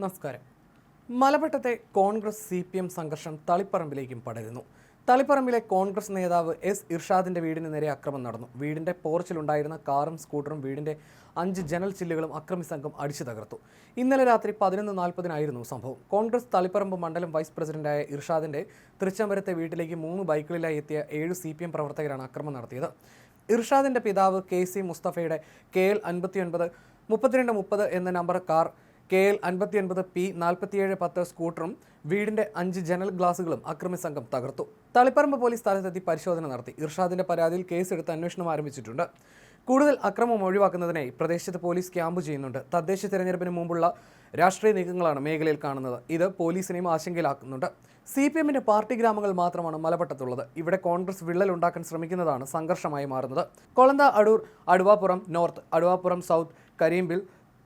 നമസ്കാരം. മലപ്പട്ടത്തെ Congress C P M സംഘർഷം തളിപ്പറമ്പിലേക്കും പടരുന്നു. തളിപ്പറമ്പിലെ കോൺഗ്രസ് നേതാവ് എസ് ഇർഷാദിന്റെ വീടിന് നേരെ അക്രമം നടന്നു. വീടിന്റെ പോർച്ചിലുണ്ടായിരുന്ന കാറും സ്കൂട്ടറും വീടിന്റെ അഞ്ച് ജനൽ ചില്ലുകളും അക്രമി സംഘം അടിച്ചു തകർത്തു. ഇന്നലെ രാത്രി പതിനൊന്ന് നാൽപ്പതിനായിരുന്നു സംഭവം. കോൺഗ്രസ് തളിപ്പറമ്പ് മണ്ഡലം വൈസ് പ്രസിഡന്റായ ഇർഷാദിന്റെ തൃച്ചംബരത്തെ വീട്ടിലേക്ക് മൂന്ന് ബൈക്കുകളിലായി എത്തിയ ഏഴ് സി പ്രവർത്തകരാണ് അക്രമം നടത്തിയത്. ഇർഷാദിന്റെ പിതാവ് കെ സി മുസ്തഫയുടെ കെ എൽ അൻപത്തിയൊൻപത് മുപ്പത്തിരണ്ട് മുപ്പത് എന്ന നമ്പർ കാർ കെ എൽ അൻപത്തി ഒൻപത് പി നാൽപ്പത്തിയേഴ് പത്ത് സ്കൂട്ടറും വീടിന്റെ അഞ്ച് ജനൽ ഗ്ലാസുകളും അക്രമി സംഘം തകർത്തു. തളിപ്പറമ്പ് പോലീസ് സ്ഥലത്തെത്തി പരിശോധന നടത്തി. ഇർഷാദിന്റെ പരാതിയിൽ കേസെടുത്ത് അന്വേഷണം ആരംഭിച്ചിട്ടുണ്ട്. കൂടുതൽ അക്രമം ഒഴിവാക്കുന്നതിനായി പ്രദേശത്ത് പോലീസ് ക്യാമ്പ് ചെയ്യുന്നുണ്ട്. തദ്ദേശ തെരഞ്ഞെടുപ്പിന് മുമ്പുള്ള രാഷ്ട്രീയ നീക്കങ്ങളാണ് മേഖലയിൽ കാണുന്നത്. ഇത് പോലീസിനെയും ആശങ്കയിലാക്കുന്നുണ്ട്. സി പി എമ്മിന്റെ പാർട്ടി ഗ്രാമങ്ങൾ മാത്രമാണ് മലപ്പട്ടത്തുള്ളത്. ഇവിടെ കോൺഗ്രസ് വിള്ളൽ ഉണ്ടാക്കാൻ ശ്രമിക്കുന്നതാണ് സംഘർഷമായി മാറുന്നത്. Kolantha Adoor Aduvappuram north Aduvappuram south Kareembil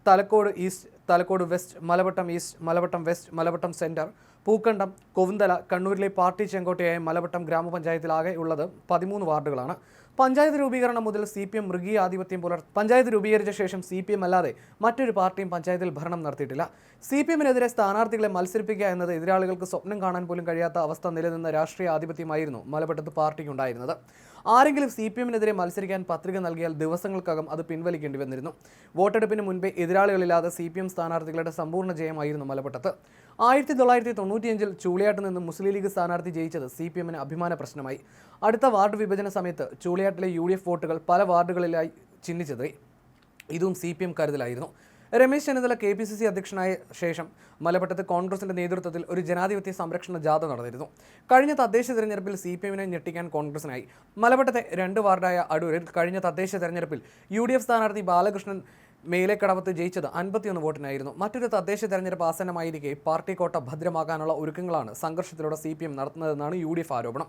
Thalakkode east Thalakkode west Malavattam east Malavattam west Malavattam centre Pookkandam Kovunthala കണ്ണൂരിലെ പാർട്ടി ചെങ്കോട്ടയായ മലവട്ടം ഗ്രാമപഞ്ചായത്തിലാകെ ഉള്ളത് പതിമൂന്ന് വാർഡുകളാണ്. പഞ്ചായത്ത് രൂപീകരണം മുതൽ സി പി എം മൃഗീയ ആധിപത്യം പുലർ പഞ്ചായത്ത് രൂപീകരിച്ച ശേഷം സി പി എം അല്ലാതെ മറ്റൊരു പാർട്ടിയും പഞ്ചായത്തിൽ ഭരണം നടത്തിയിട്ടില്ല. സി പി എമ്മിനെതിരെ സ്ഥാനാർത്ഥികളെ മത്സരിപ്പിക്കുക എന്നത് എതിരാളികൾക്ക് സ്വപ്നം കാണാൻ പോലും കഴിയാത്ത അവസ്ഥ നിലനിന്ന രാഷ്ട്രീയ ആധിപത്യമായിരുന്നു മലപട്ടത്ത് പാർട്ടിക്കുണ്ടായിരുന്നത്. ആരെങ്കിലും സി പി എമ്മിനെതിരെ മത്സരിക്കാൻ പത്രിക നൽകിയാൽ ദിവസങ്ങൾക്കകം അത് പിൻവലിക്കേണ്ടി വന്നിരുന്നു വോട്ടെടുപ്പിന് മുൻപേ എതിരാളികളില്ലാതെ സി പി എം സ്ഥാനാർത്ഥികളുടെ സമ്പൂർണ ജയമായിരുന്നു മലപ്പുറത്ത് ആയിരത്തി തൊള്ളായിരത്തി തൊണ്ണൂറ്റിയഞ്ചിൽ ചൂളിയാട്ട് നിന്ന് മുസ്ലിം ലീഗ് സ്ഥാനാർത്ഥി ജയിച്ചത് സി പി എമ്മിന് അഭിമാന പ്രശ്നമായി. അടുത്ത വാർഡ് വിഭജന സമയത്ത് ചൂളിയാട്ടിലെ യു ഡി എഫ് വോട്ടുകൾ പല വാർഡുകളിലായി ചിഹ്നിച്ചത് ഇതും C P M കരുതലായിരുന്നു. Ramesh Chennithala K P C C അധ്യക്ഷനായ ശേഷം മലപ്പുറത്ത് കോൺഗ്രസിന്റെ നേതൃത്വത്തിൽ ഒരു ജനാധിപത്യ സംരക്ഷണ ജാഥ നടന്നിരുന്നു. കഴിഞ്ഞ തദ്ദേശ തെരഞ്ഞെടുപ്പിൽ സി പി എമ്മിനെ ഞെട്ടിക്കാൻ കോൺഗ്രസിനായി മലപ്പുറത്തെ രണ്ട് വാർഡായ അടൂരിൽ കഴിഞ്ഞ തദ്ദേശ തെരഞ്ഞെടുപ്പിൽ യു ഡി എഫ് സ്ഥാനാർത്ഥി ബാലകൃഷ്ണൻ മേലേക്കടവത്ത് ജയിച്ചത് അൻപത്തിയൊന്ന് വോട്ടിനായിരുന്നു. മറ്റൊരു തദ്ദേശ തെരഞ്ഞെടുപ്പ് ആസന്നമായിരിക്കെ പാർട്ടി കോട്ട ഭദ്രമാക്കാനുള്ള ഒരുക്കങ്ങളാണ് സംഘർഷത്തിലൂടെ സി പി എം നടത്തുന്നതെന്നാണ് യു ഡി എഫ് ആരോപണം.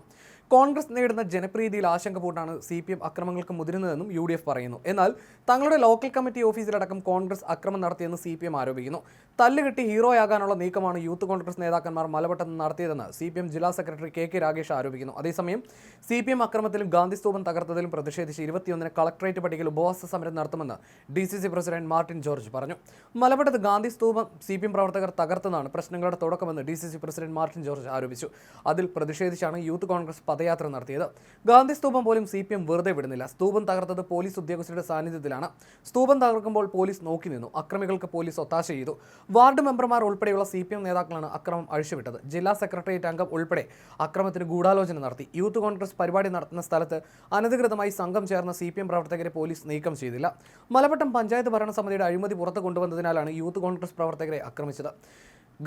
കോൺഗ്രസ് നേടുന്ന ജനപ്രീതിയിൽ ആശങ്ക പൂട്ടാണ് സി പി എം അക്രമങ്ങൾക്ക് മുതിരുന്നതെന്നും യു ഡി എഫ് പറയുന്നു. എന്നാൽ തങ്ങളുടെ ലോക്കൽ കമ്മിറ്റി ഓഫീസിലടക്കം കോൺഗ്രസ് അക്രമം നടത്തിയെന്ന് സി പി എം ആരോപിക്കുന്നു. തല്ലുകെട്ടി ഹീറോയാകാനുള്ള നീക്കമാണ് യൂത്ത് കോൺഗ്രസ് നേതാക്കന്മാർ മലവട്ടത്ത് നടത്തിയതെന്ന് സി പി എം ജില്ലാ സെക്രട്ടറി കെ കെ രാഗേഷ് ആരോപിക്കുന്നു. അതേസമയം സി പി എം അക്രമത്തിലും ഗാന്ധി സ്തൂപം തകർത്തതിലും പ്രതിഷേധിച്ച് ഇരുപത്തിയൊന്നിന് കളക്ടറേറ്റ് പട്ടികയിൽ ഉപവാസ സമരം നടത്തുമെന്ന് D C C president Martin George പറഞ്ഞു. മലപ്പുറത്ത് ഗാന്ധി സ്തൂപം സി പി എം പ്രവർത്തകർ തകർത്തെന്നാണ് പ്രശ്നങ്ങളുടെ തുടക്കമെന്ന് D C C president Martin George ആരോപിച്ചു. അതിൽ പ്രതിഷേധിച്ചാണ് യൂത്ത് കോൺഗ്രസ് പദയാത്ര നടത്തിയത്. ഗാന്ധി സ്തൂപം പോലും സി പി എം വെറുതെ വിടുന്നില്ല. സ്തൂപം തകർത്തത് പോലീസ് ഉദ്യോഗസ്ഥരുടെ സാന്നിധ്യത്തിലാണ്. സ്തൂപം തകർക്കുമ്പോൾ പോലീസ് നോക്കി നിന്നു. അക്രമികൾക്ക് പോലീസ് ഒത്താശ ചെയ്തു. വാർഡ് മെമ്പർമാർ ഉൾപ്പെടെയുള്ള സി പി എം നേതാക്കളാണ് അക്രമം അഴിച്ചുവിട്ടത്. ജില്ലാ സെക്രട്ടേറിയറ്റ് അംഗം ഉൾപ്പെടെ അക്രമത്തിന് ഗൂഢാലോചന നടത്തി. യൂത്ത് കോൺഗ്രസ് പരിപാടി നടത്തുന്ന സ്ഥലത്ത് അനധികൃതമായി സംഘം ചേർന്ന സി പി എം പ്രവർത്തകരെ പോലീസ് നീക്കം ചെയ്തില്ല. മലപ്പട്ടം പഞ്ചായത്ത് ഭരണസമിതിയുടെ അഴിമതി പുറത്തു കൊണ്ടുവന്നതിനാലാണ് യൂത്ത് കോൺഗ്രസ് പ്രവർത്തകരെ ആക്രമിച്ചത്.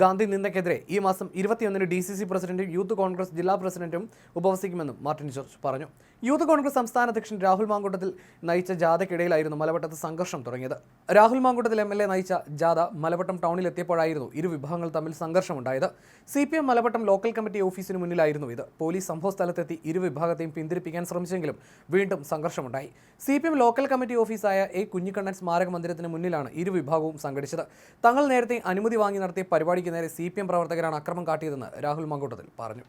ഗാന്ധി നിന്ദക്കെതിരെ ഈ മാസം ഇരുപത്തിയൊന്നിന് ഡി സി സി പ്രസിഡന്റും യൂത്ത് കോൺഗ്രസ് ജില്ലാ പ്രസിഡന്റും ഉപവസിക്കുമെന്നും മാർട്ടിൻ ജോർജ് പറഞ്ഞു. യൂത്ത് കോൺഗ്രസ് സംസ്ഥാന അധ്യക്ഷൻ രാഹുൽ മാങ്കൂട്ടത്തിൽ നയിച്ച ജാഥയ്ക്കിടയിലായിരുന്നു മലവട്ടത്ത് സംഘർഷം തുടങ്ങിയത്. Rahul Mankoottathil M L A നയിച്ച ജാഥ മലവട്ടം ടൗണിലെത്തിയപ്പോഴായിരുന്നു ഇരു വിഭാഗങ്ങൾ തമ്മിൽ സംഘർഷമുണ്ടായത്. C P M Malavattam local committee ഓഫീസിന് മുന്നിലായിരുന്നു ഇത്. പോലീസ് സംഭവ സ്ഥലത്തെത്തി ഇരു വിഭാഗത്തെയും പിന്തിരിപ്പിക്കാൻ ശ്രമിച്ചെങ്കിലും വീണ്ടും സംഘർഷമുണ്ടായി. C P M local committee ഓഫീസായ A Kunhikannan സ്മാരക മന്ദിരത്തിന് മുന്നിലാണ് ഇരു വിഭാഗവും സംഘടിച്ചത്. തങ്ങൾ നേരത്തെ അനുമതി വാങ്ങി നടത്തിയ പരിപാടിക്ക് നേരെ സി പി എം പ്രവർത്തകരാണ് അക്രമം കാട്ടിയതെന്ന് രാഹുൽ മങ്കൂട്ടത്തിൽ പറഞ്ഞു.